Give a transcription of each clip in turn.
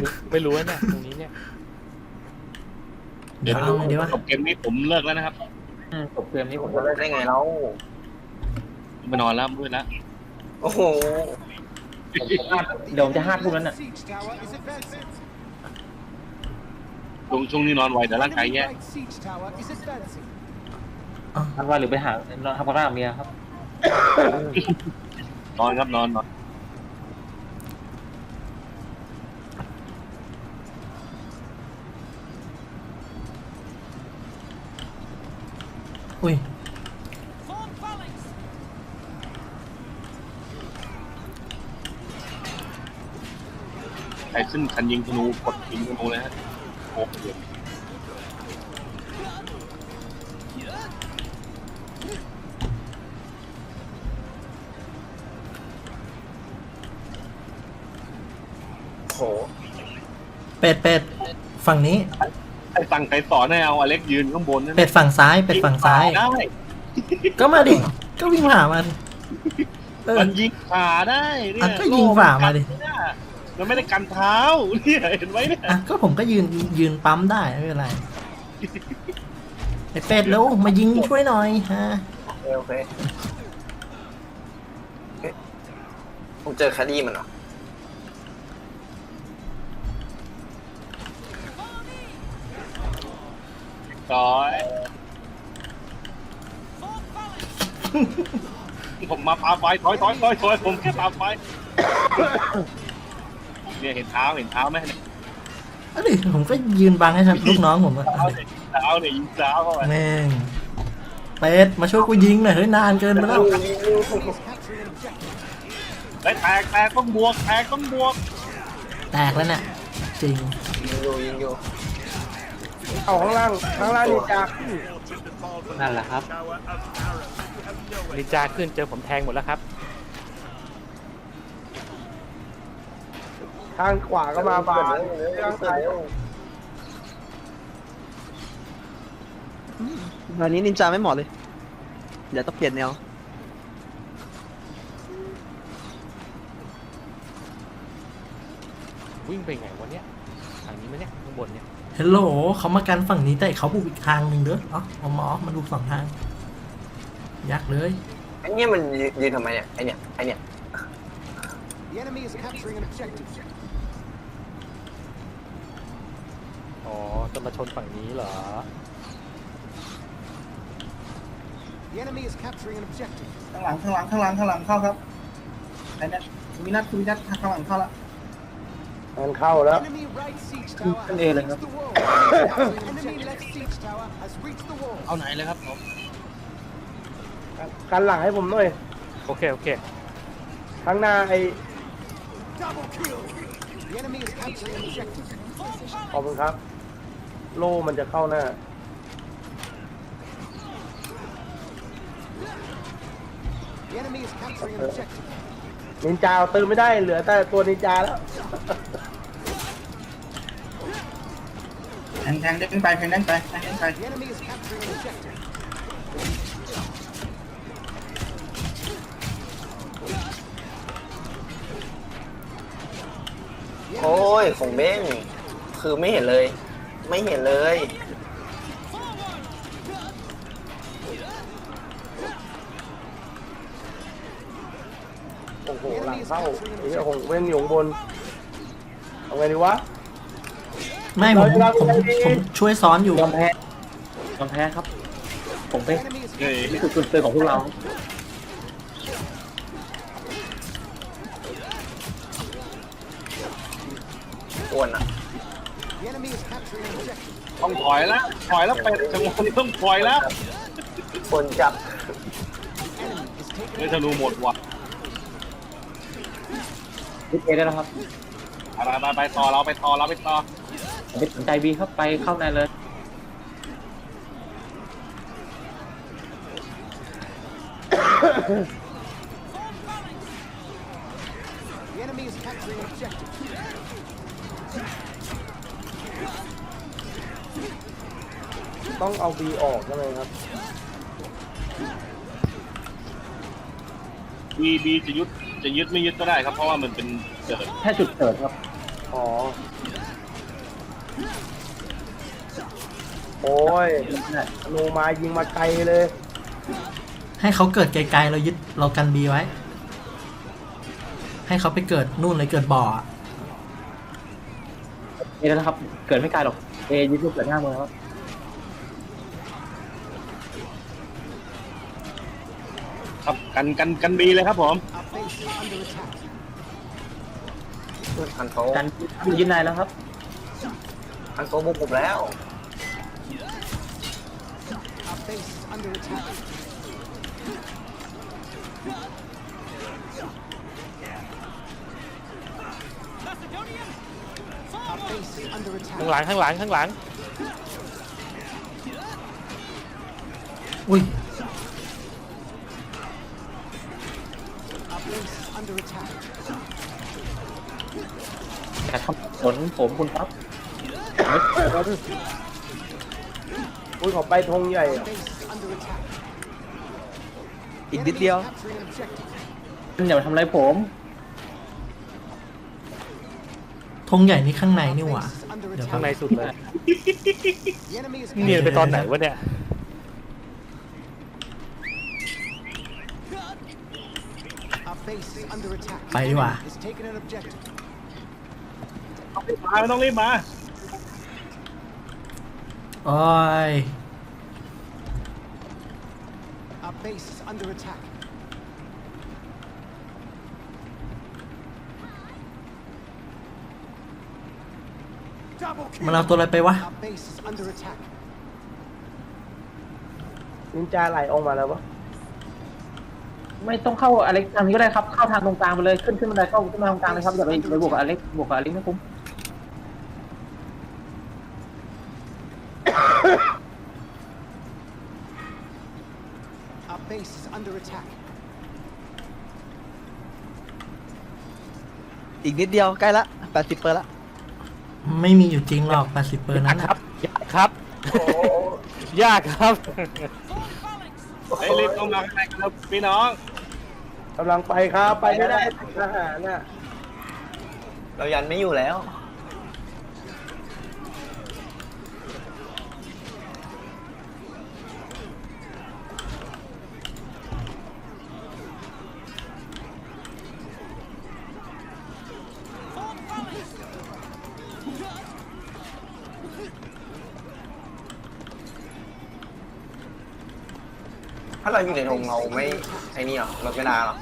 ไม่รู้ไม่รู้นะเนี่ยตรงนี้เนี่ยเดี๋ยวเอาไงดีวะจบเกมนี้ผมเลิกแล้วนะครับอืมจบเกมนี้นี่ผผมมจะเลิกได้ไงแล้วไปนอนแล้วมืดแล้วโอ้โหเดี๋ยวผมจะห้าทุ่มแล้วน่ะ Siege tower is advancing. ช่วงช่วงนี้นอนไวแต่ร่างกาย Enemy แย่ right siege tower is advancing. ทันวันหรือไปหาเราทำกับร่างเมียครับ นอนครับนอนนอน ขึ้นคันยิงธนูกดยิงธนูเลยฮะโอ้โหโอ้โหเป็ดเป็ดฝั่งนี้ใครสั่งใครสอนให้เอาอเล็กยืนข้างบนนั่นเป็ดฝั่งซ้ายเป็ดฝั่งซ้าย ได้ก็มาดิ ก็วิ่งผ่ามัน เออมันยิงขาได้เนี่อะยก็ยิงฝ่ามาดิ มันไม่ได้กันเท้าเนี่ยเห็นไหมเนี่ยอะก็ผมก็ยืนยืนปั๊มได้ไม่เป็นไรไอ้เป็ดแล้วมายิงช่วยหน่อยฮะโอเคโอเคเอ๊ะผมเจอคดีมันเหรอร้อยผมมาปาไฟถอยถอยถอยถอยผมแค่ปาไฟ เนี่ยเห็นเท้าเห็นเท้าไหมเนี่ยเอาดิผมก็ยืนบังให้ครับลูกน้องผมอะเท้าเนี่ยเท้าเนี่ยยิงเท้าเข้าไปแม่งเป็ดมาช่วยกูยิงหน่อยเฮ้ยนานเกินไปแล้วได้แตกแตกต้องบวกแตกต้องบวกแตกแล้วเนี่ยจริงยิงอยู่ยิงอยู่เอาข้างล่างข้างล่างนี่จากนั่นแหละครับนินจาขึ้นเจอผมแทงหมดแล้วครับ ทางขวาก็มาบานทางซ้ายวันนี้นินจาไม่เหมาะเลย เดี๋ยวต้องเปลี่ยนแนววิ่งไปไงวะเนี่ยทางนี้ไหมเนี่ยข้างบนเนี่ยเฮลโหลเขามากันฝั่งนี้แต่เขาบุกอีกทางหนึ่งเด้อเอ๋อเอาหมอมาดูสองทางยักษ์เลยไอ้เนี่ยมันยืนยืนทำไมเนี่ยไอเนี่ยไอเนี่ย The enemy is capturing an objective. อ๋อ จะมาชนฝั่งนี้เหรอ The enemy is capturing an objective. ข้างหลังข้างหลังข้างหลังข้างหลังเข้าครับไอ้เนี่ยมีนัดมีนัดข้างหลังเข้าแล้วมันเข้าแล้ว Enemy right siege tower has ขึ้นเอเลยครับ reached the wall. Enemy left siege tower has reached the wall. เอาไหนเลยครับผมกันหลังให้ผมหน่อยโอเค โอเค ข้างหน้าไอ้ Double kill. The enemy is capturing an objective. ขอบคุณครับ โล่มันจะเข้าหน้า The enemy is capturing an objective. นินจาเอาตื่นไม่ได้เหลือแต่ตัวนินจาแล้ว แทงแทงเด้งไปแทงเด้งไปแทงเด้งไป The enemy is capturing an objective. โอ้ย ของเบ้งคือไม่เห็นเลย ไม่เห็นเลย โอ้โห หลังเข้าไอ้เหี้ยหงเว้นอยู่ข้างบนเอาไงดีวะ ไม่ผมเราผมเราผมช่วยซ้อนอยู่ยอมแพ้ยอมแพ้ครับ ผมเป็น The enemy is เฮ้ยนี่คือจุดเตือนของพวกเรา ถอยแล้วถอยแล้วไปจังหวะนี้ต้องถอยแล้วคนจับไม่ธนูหมดว่ะดิเอได้แล้วครับไปไปไปต่อเราไปต่อเราไปต่อไม่สนใจบีครับไปเข้าในเลย ต้องเอาบีออกใช่ไหมครับบีบีจะยึดจะยึดไม่ยึดก็ได้ครับ เพราะว่ามันเป็นเกิดแค่จุดเกิดครับ อ๋อ โอ้ยธนูมายิงมาไกลเลย ให้เขาเกิดไกลๆเรายึดเรากันบีไว้ ให้เขาไปเกิดนู่นเลยเกิดบ่อเอแล้วนะครับ เกิดไม่ไกลหรอก เอยึดลูกเกิดหน้าเมืองครับ ครับกันกันกันบีเลยครับผม Our base is under attack. ฮันโซการยึดนายแล้วครับฮันโซบุกผมแล้ว Our base is under attack. Our base is under ข้าง attack. หลังข้างหลังข้างหลัง อุ้ย Our base is under attack. แต่ทำผลผมคุณครับอุ้ยขอไปธงใหญ่ Our base is under attack. อีกนิดเดียว Capturing an objective. อย่ามาทำอะไรผม ธงใหญ่นี่ข้างในนี่ห Our ว่า base is under เดี๋ยวข้างใน attack. สุดเลย The enemy is เนียนไปตอนไหนวะเนี่ย base is under attack. ไปดีกว่า Is taking an objective. มาไม่ต้องรีบมา โอ้ย Our base is under attack. Double มัน kill. เอาตัวอะไรไปวะ Our base is under attack. นินจาไหลออกมาแล้วปะ ไม่ต้องเข้าอเล็กทางนี้ก็ได้ครับ เข้าทางตรงกลางไปเลย ขึ้นขึ้นบันไดเข้าขึ้นมาตรงกลางเลยครับอย่าไปไปบวกกับอเล็กบวกกับอเล็กไม่คุ้ม Our base is under attack. อีกนิดเดียวใกล้ละ80เปอร์ละไม่มีอยู่จริงหรอก 80เปอร์นั้นครัน่ะบยากครับ ยากครับ เฮ้ยรีบเข้ามาข้างในกันแล้วพี่น้อง กำลังไปครับ ไปไม่ได้ทหารน่ะ เรายันไม่อยู่แล้ว ถ้าเราอยู่ในธงเราไม่ไอ้นี่หรอลดไม่ได้หรอ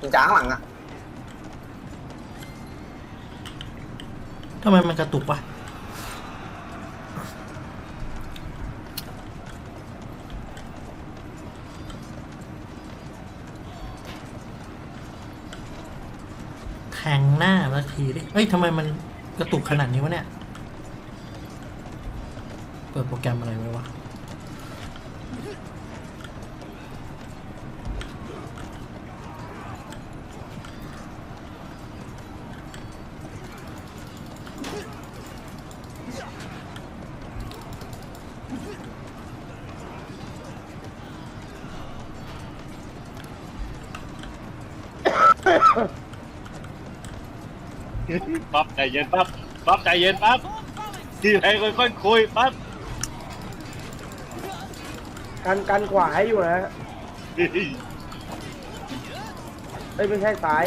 จินจ้าข้างหลังอะทำไมมันกระตุกวะแทงหน้าละทีดิ เอ้ยทำไมมันกระตุกขนาดนี้วะเนี่ย เปิดโปรแกรมอะไรไว้วะ ปั๊บใจเย็นปั๊บปั๊บใจเย็นปั๊บทีไรค่อยๆคุยปั๊บกันกันขวาให้อยู่นะเอ้ยไม่ใช่ซ้าย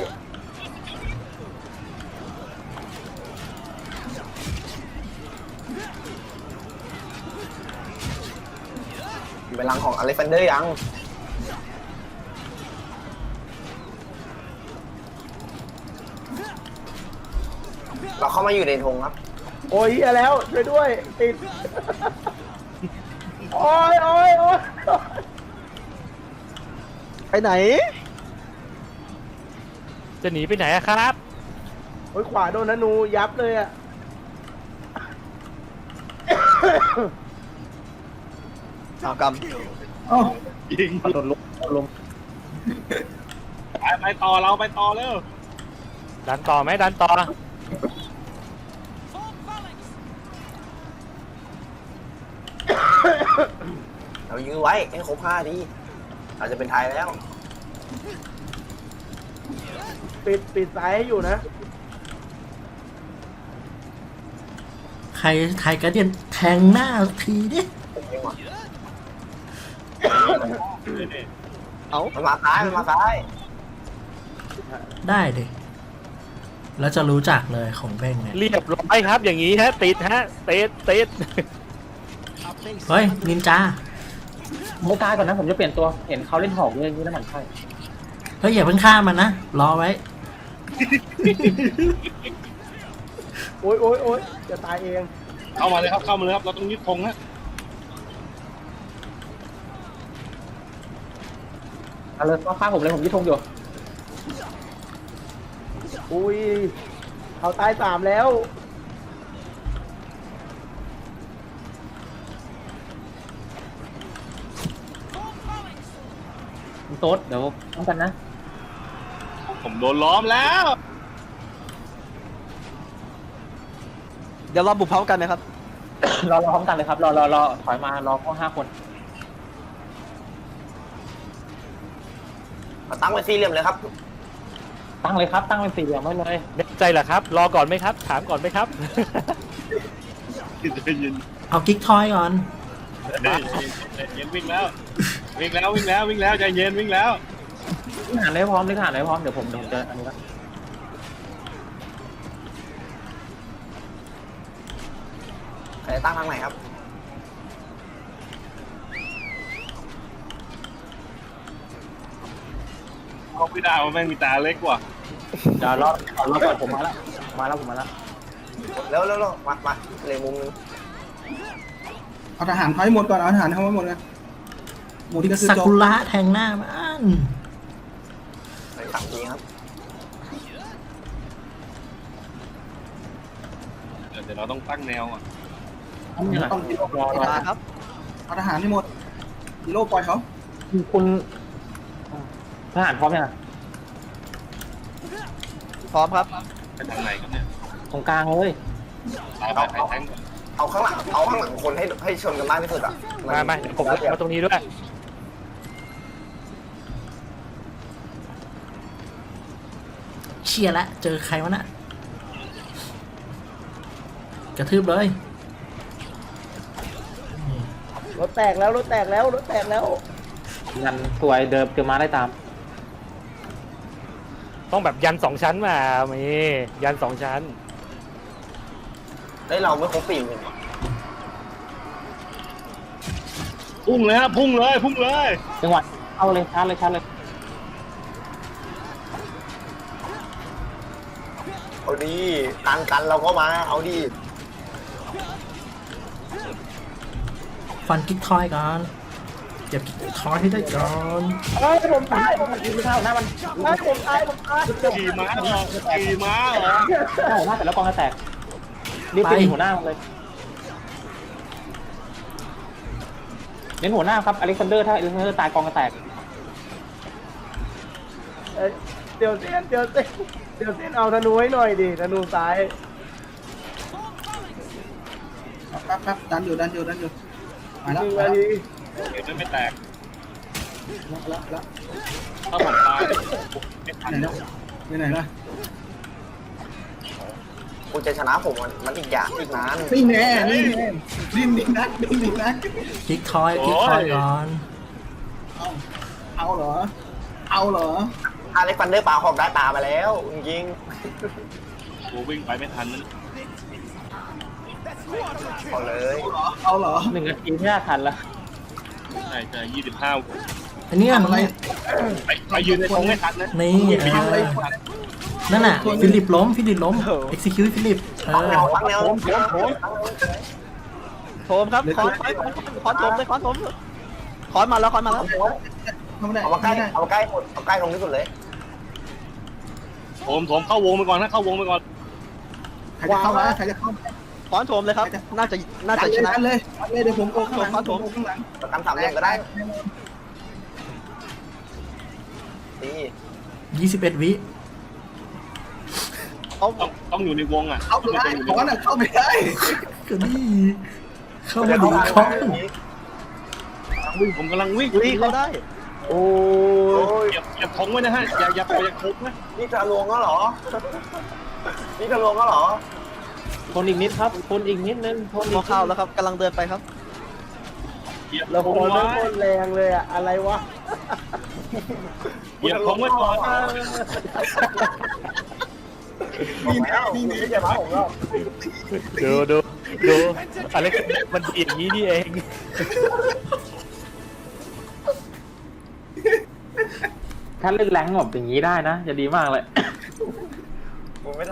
เป็นรังของอเล็กซานเดอร์ยัง เราเข้ามาอยู่ในธงครับ โอ้ยเหี้ยแล้วช่วยด้วย ติด โอ้ยโอ้ยโอ้ยไปไหน จะหนีไปไหนอะครับ โอ้ยขวาโดนธนูยับเลยอะเอากยิงโดนลมโดนลมไปไปต่อเราไปต่อเร็วดันต่อไหมดันต่อ ยื้อไว้ให้ครบห้าทีเราจะเป็นไทยแล้ว ปิดปิดซ้ายให้อยู่นะ ใครใครกระเดียนแทงหน้าละทีดิผมเองว่ะเอามันมาซ้ายมันมาซ้ายได้ดิแล้วจะรู้จักเลยของเบ้งเนี่ยเรียบร้อยครับอย่างนี้ฮะติดฮะติดติดเฮ้ยนินจา โมกายก่อนนะผมจะเปลี่ยนตัว เห็นเขาเล่นหอกเลยนี่น้ำมันใช่เฮ้ยอย่าเพิ่งฆ่ามันนะ รอไว้ โอ้ยโอ้ยโอ้ยจะตายเองเข้ามาเลยครับ เข้ามาเลยครับ เราต้องยึดธงฮะเอาเลยข้างผมเลยผมยึดธงอยู่อุ้ยเขาตายสามแล้ว โต๊ดเดี๋ยวต้องกันนะ ผมโดนล้อมแล้ว เดี๋ยวเราบุกพร้อมกันไหมครับ รอรอพร้อมกันเลยครับ รอรอรอถอยมารอพวกห้าคนมาตั้งเป็นสี่เหลี่ยมเลยครับ ตั้งเลยครับตั้งเป็นสี่เหลี่ยมไว้เลยแน่ใจเหรอครับ รอก่อนไหมครับ ถามก่อนไหมครับ ใจเย็นเอากิ๊กทอยก่อนใจเย็นวิ่งแล้ว วิ่งแล้ววิ่งแล้ววิ่งแล้วใจเย็นวิ่งแล้วทหารเลยพร้อมเลยทหารเลยพร้อมเดี๋ยวผมเดี๋ยวผมจะอันนี้ละใครจะตั้งทางไหนครับเขาไม่ได้ว่าแม่งมีตาเล็กกว่าเดี๋ยวรอรอก่อนผมมาแล้วมาแล้วผมมาแล้วเร็วเร็วเร็วมามาเลยมุมนึงเอาทหารเขาให้หมดก่อนเอาทหารเขาให้หมดกัน หมดที่ก็คือซาจบกุระแทงหน้ามันไปสามทีครับเดี๋ยวเราต้องตั้งแนวอะนี่แหละต้องกิโลรอรอมาครับเอาทหารให้หมดกิโลปล่อยเขาคุณทหารพร้อมยังอะพร้อมครับ ไปทางไหนครับเนี่ยตรงกลางเลยตายไปใครแทงก่อนเอาข้างหลังเอาข้างหลังคนให้ให้ชนกันมากที่สุดอะมามาเดี๋ยวผมมาตรงนี้ด้วย เชียร์ละเจอใครวะน่ะกระทืบเลยรถแตกแล้วรถแตกแล้วรถแตกแล้ว ยันสวยเดิมเกิดมาได้ตาม ต้องแบบยันสองชั้นมามียันสองชั้น ได้ยเราไม่ครบสี่หมื่นว่ะพุ่งเลยฮะพุ่งเลย พุ่งเลย จังหวะเอาเลยชาร์จเลยชาร์จเลย เอาดีตันกันเราก็มา เอาดีฟันกิ๊กทอยก่อนเก็บกิ๊กทอยให้ได้ก่อนเอ้ยผมตายผมยิงไม่เข้าหน้ามันไอ้ผมตายผมตายขี่ม้าเหรอขี่ม้าเหรอหน้าหัวหน้าแต่ละกองจะแตกรีบไปยิงหัวหน้ามันเลยเน้นหัวหน้าครับอเล็กซานเดอร์ถ้าอเล็กซานเดอร์ตายกองจะแตกเอ้ยเดี๋ยวเส้นเดี๋ยวเส้นเดี๋ยวเส้นเอาธนูให้หน่อยดิธนูซ้ายแป๊บแป๊บดันอยู่ดันอยู่ดันอยู่มาแล้วมาแล้วเห็นมันไม่แตกแล้วแล้วถ้าผมตายไม่ทันไหนแล้วไปไหนล่ะคุณจะชนะผมมันมันอีกอย่างอีกนานนี่แน่นี่แน่ดิ้นดิ้นนักดิ้นดิ้นนักกิ๊กทอยกิ๊กทอยก่อนเอาเอาเหรอ เอาเหรอ อเล็กฟันเดอร์ปลาหอกได้ปลาไปแล้วจริงกูวิ่งไปไม่ทันนั่นๆเอาเลยเอาเหรอหนึ่งนาทีไม่น่าทันละใช่ใช่ยี่สิบห้าอันนี้ทำอะไรไปไปยืนในธงไม่ทันนะนี่เอทำอะไรอนั่นน่ะฟิลิปล้มฟิลิปล้ม execute ฟิลิปเอตั้งอแนวตั้งแนวโถมครับคอนคอนคอนโถมเลยคอนโถมคอนมาแล้วคอนมาแล้ว ทำไม่ได้เอามาใกล้ไม่ได้เอามาใกล้หมดเอาใกล้ตรงที่สุดเลย โถมโถมเข้าวงไปก่อนนะเข้าวงไปก่อนใครจะเข้ามาใครจะเข้ามาคอนโถมเลยครับ น่าจะ น่าจะชนะ ดัเลยดันเลยเดี๋ยวผมโกงข้างหลังครับผมโกงข้างหลังประกันสามเหลี่ยมก็ได้ดี21วิเอาต้องต้องอยู่ในวงอะเข้าไม่ได้ขอน่ะเข้าไม่ได้ก็นี่ เข้ามาดีคอวิ่งผมกำลังวิ่งลีเขาได้ โอ้โอ้ยอย่าอย่าทงไว้นะฮะ อย่าอย่าปล่อยอย่าทงนะนี่ทะลวงก็เหรอ นี่ทะลวงก็เหรอ ทนอีกนิดครับทนอีกนิดนึงทนอีมอกเข้าแล้วครับกำลังเดินไปครับเหยียบเราธโคงนไว้โคตรแรงเลยอะอะไรวะเหยียบธงไว้ก่อนนี่นี่นี่อย่ามาผมก็ดูดูดูอะไรมันดีอย่างนี้นี่เอง ถ้าเล่นแรงแบบอย่างนี้ได้นะ จะดีมากเลย ผมไม่